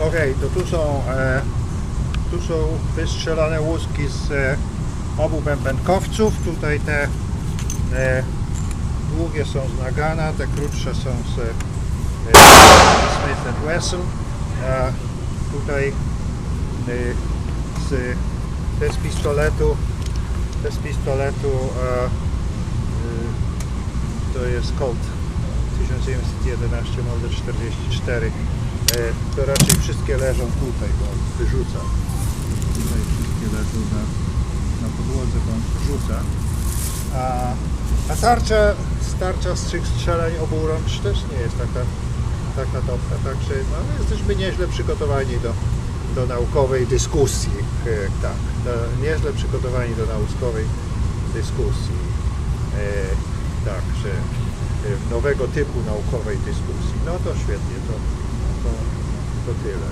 Okej, to tu są, e, tu są wystrzelane łuski z e, obu bębenkowców. Tutaj te e, długie są z Nagana, te krótsze są z e, Smith Wesson. Tutaj e, z, te z pistoletu, te z pistoletu e, e, to jest Colt 1911 model 44. E, to raczej wszystkie leżą tutaj, bo wyrzuca. Tutaj wszystkie leżą na, na podłodze, bo on wyrzuca. A, a tarcza, tarcza z tych strzelań oburącz też nie jest taka, taka dobra. Także no, jesteśmy nieźle przygotowani do, do naukowej dyskusji. E, tak, do, nieźle przygotowani do naukowej dyskusji. Nowego typu naukowej dyskusji. No to świetnie, to, to, to tyle.